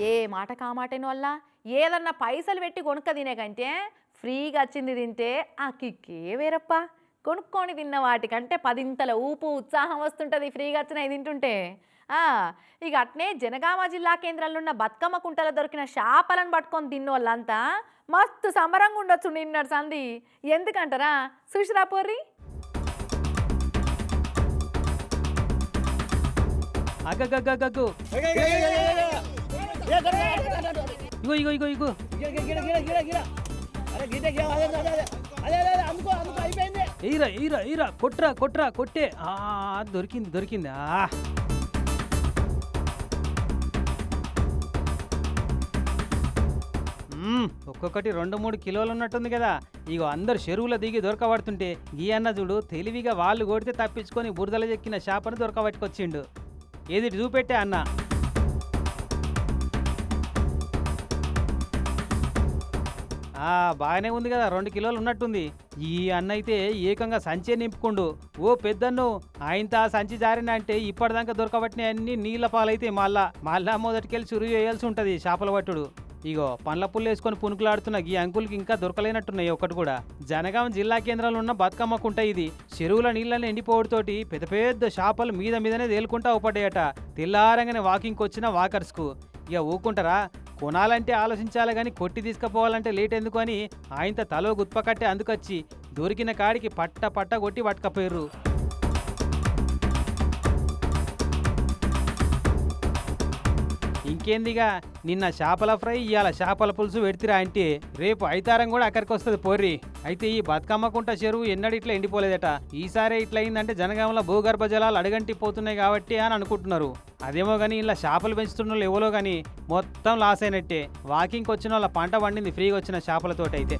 ఏ మాట కామాటేను వల్ల ఏదన్నా పైసలు పెట్టి కొనుక్క తినే కంటే ఫ్రీగా వచ్చింది తింటే ఆ కిక్కే వేరప్ప. కొనుక్కొని తిన్న వాటికంటే పదింతల ఊపు ఉత్సాహం వస్తుంటుంది ఫ్రీగా వచ్చినవి తింటుంటే. ఆ, ఇక అట్నే జనగామ జిల్లా కేంద్రంలో ఉన్న బతుకమ్మ కుంటలో దొరికిన చేపలను పట్టుకొని తిన్న వాళ్ళంతా మస్తు సమరంగా ఉండొచ్చు నిన్నటి సంది ఎందుకంటారా? సుషిరా పోర్రి? అగ్గగ్గగ్గగ్గు ఇగో ఇగో ఇగో ఇగో. ఎయిరా ఎయిరా ఎయిరా కొట్రా కొట్రా కొట్టే. దొరికింది దొరికింది. ఒక్కొక్కటి రెండు మూడు కిలోలు ఉన్నట్టుంది కదా. ఇగో అందరు చెరువులో దిగి దొరకబడుతుంటే ఈ అన్న చూడు తెలివిగా వాళ్ళు కొడితే తప్పించుకొని బురదల చెక్కిన చేపను దొరకబట్టుకొచ్చిండు. ఏది చూపెట్టే అన్న? బాగానే ఉంది కదా రెండు కిలోలు ఉన్నట్టుంది. ఈ అన్న అయితే ఏకంగా సంచే నింపుకుండు. ఓ పెద్దన్ను ఆయనతో ఆ సంచి జారిన అంటే ఇప్పటిదాకా దొరకబట్టిన అన్ని నీళ్ళ పాలైతే మళ్ళా మళ్ళా మొదటికెళ్ళి చురువు వేయాల్సి ఉంటుంది చేపల పట్టుడు ఇగో పండ్ల పుల్లు వేసుకొని పునుకులాడుతున్న ఈ అంకుల్కి ఇంకా దొరకలేనట్టున్నాయి ఒకటి కూడా. జనగాం జిల్లా కేంద్రంలో ఉన్న బతుకమ్మకుంటా ఇది. చెరువుల నీళ్ళని ఎండిపోవడంతోటి పెద్ద పెద్ద చేపలు మీద మీదనే తేలుకుంటా అవపడ్డాయట తెల్లారంగానే వాకింగ్కి వచ్చిన వాకర్స్కు. ఇక ఊకుంటారా? కొనాలంటే ఆలోచించాలి కానీ కొట్టి తీసుకుపోవాలంటే లేట్ ఎందుకు అని ఆయనతో తలో గుత్పకట్టే అందుకొచ్చి దొరికిన కాడికి పట్ట పట్ట కొట్టి పట్టుకపోయారు ఇంకేందిగా నిన్న చేపల ఫ్రై ఇవాళ చేపల పులుసు పెడితిరా అంటే రేపు ఐతారం కూడా అక్కడికి వస్తుంది పోర్రి. అయితే ఈ బతుకమ్మకుంట చెరువు ఎన్నడూ ఇట్లా ఎండిపోలేదట. ఈసారి ఇట్లా అయిందంటే జనగామంలో భూగర్భ జలాలు అడగంటి పోతున్నాయి కాబట్టి అని అనుకుంటున్నారు. అదేమో కానీ ఇలా చేపలు పెంచుతున్న వాళ్ళు ఎవరో కానీ మొత్తం లాస్ అయినట్టే. వాకింగ్కి వచ్చిన వాళ్ళ పంట పండింది ఫ్రీగా వచ్చిన చేపలతోటి అయితే